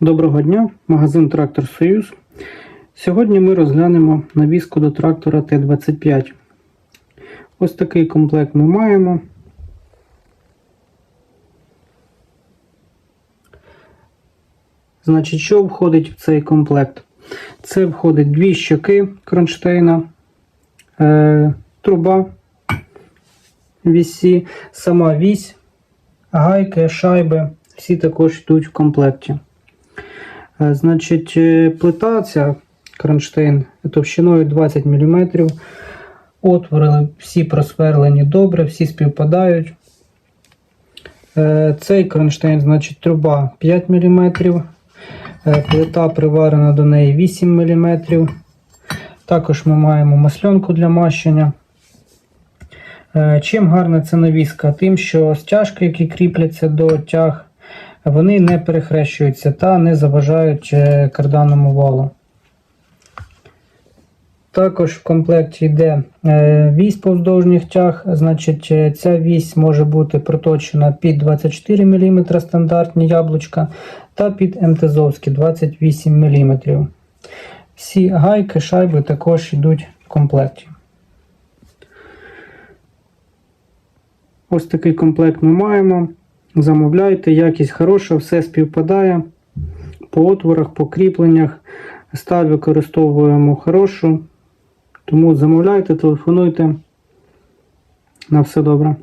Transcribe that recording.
Доброго дня, магазин Трактор Союз. Сьогодні ми розглянемо навіску до трактора Т-25. Ось такий комплект ми маємо. Значить, що входить в цей комплект? Це входить дві щоки кронштейна, е, труба вісі, сама вісь, гайки, шайби. Всі також йдуть в комплекті. Е, Значить, е, плита ця кронштейн товщиною 20 мм. Отвори всі просверлені добре, всі співпадають. Е, Цей кронштейн, значить, труба 5 мм. Плита приварена до неї 8 мм. Також ми маємо масльонку для мащення. Чим гарна ця навіска? Тим, що стяжки, які кріпляться до тяг, вони не перехрещуються та не заважають е, карданному валу. Також в комплекті йде е, вісь повздовжніх тяг, значить е, ця вісь може бути проточена під 24 мм стандартні яблучка та під МТЗовські 28 мм. Всі гайки, шайби також йдуть в комплекті. Ось такий комплект ми маємо. Замовляйте, якість хороша, все співпадає. По отворах, по кріпленнях. Сталь використовуємо хорошу. Тому замовляйте, телефонуйте. На все добре.